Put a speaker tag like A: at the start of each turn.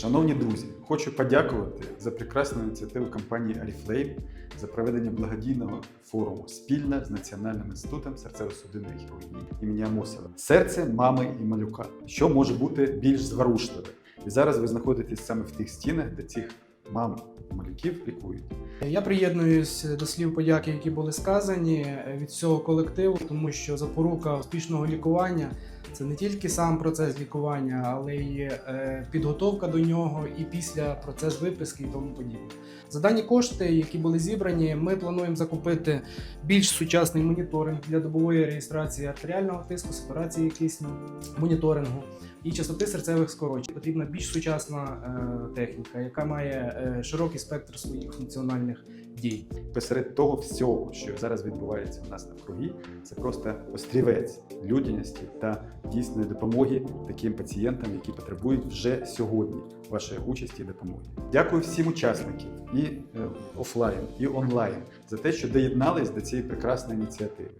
A: Шановні друзі, хочу подякувати за прекрасну ініціативу компанії Oriflame за проведення благодійного форуму спільно з Національним інститутом серцево-судинної хірургії імені Амосова. Серце мами і малюка. Що може бути більш зворушливе? І зараз ви знаходитесь саме в тих стінах, де цих мам і малюків лікують.
B: Я приєднуюсь до слів подяки, які були сказані від всього колективу, тому що запорука успішного лікування це не тільки сам процес лікування, але й е, підготовка до нього і після процес виписки і тому подібне. За дані кошти, які були зібрані, ми плануємо закупити більш сучасний моніторинг для добової реєстрації артеріального тиску, сатурації кисню, моніторингу і частоти серцевих скорочень. Потрібна більш сучасна е, техніка, яка має е, широкий спектр своїх функціональних дій.
A: Посеред того всього, що зараз відбувається у нас навкруги, це просто острівець людяності та дійсної допомоги таким пацієнтам, які потребують вже сьогодні вашої участі і допомоги. Дякую всім учасникам і е, офлайн, і онлайн за те, що доєднались до цієї прекрасної ініціативи.